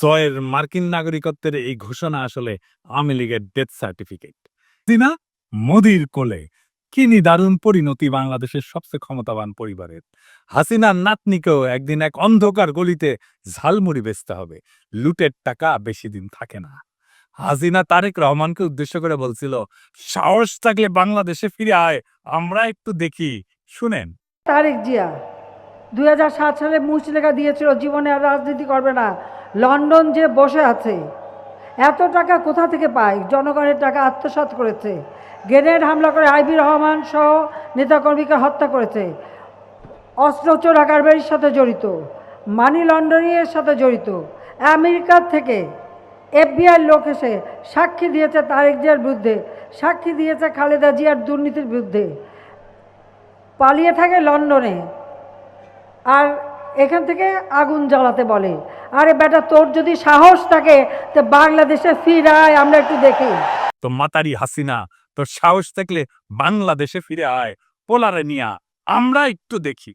জয়ের মার্কিন নাগরিকত্বের এই ঘোষণা আসলে আওয়ামী লীগের ডেথ সার্টিফিকেট। দিনা মোদির কোলে কি নিদারুণ পরিণতি বাংলাদেশের সবচেয়ে ক্ষমতাবান পরিবারের? হাসিনার নাতনিকেও একদিন এক অন্ধকার গলিতে ঝালমুড়ি বেচতে হবে, লুটের টাকা বেশি দিন থাকে না। হাসিনা তারেক রহমানকে উদ্দেশ্য করে বলছিল, সাহস থাকলে বাংলাদেশে ফিরে আয় আমরা একটু দেখি। শুনেন। তারেক জিয়া দু হাজার সাত সালে মুচলেখা দিয়েছিল, জীবনে আর রাজনীতি করবে না। লন্ডন যে বসে আছে, এত টাকা কোথা থেকে পায়? জনগণের টাকা আত্মসাৎ করেছে। গ্রেনেড হামলা করে আইবি রহমান সহ নেতাকর্মীকে হত্যা করেছে। অস্ত্র চোরা কারবারির সাথে জড়িত, মানি লন্ডারিংয়ের সাথে জড়িত। আমেরিকার থেকে এফবিআই লোক এসে সাক্ষী দিয়েছে তারেক জিয়ার বিরুদ্ধে। সাক্ষী দিয়েছে খালেদা জিয়ার দুর্নীতির বিরুদ্ধে। পালিয়ে থাকে লন্ডনে। আর এখান থেকে আগুন জ্বালাতে বলে। আরে বেটা, তোর যদি সাহস থাকে, তো বাংলাদেশে ফিরায় আমরা একটু দেখি। তো মাতারি হাসিনা, তোর সাহস থাকলে বাংলাদেশে ফিরে আয়, পোলারে নিয়া, আমরা একটু দেখি।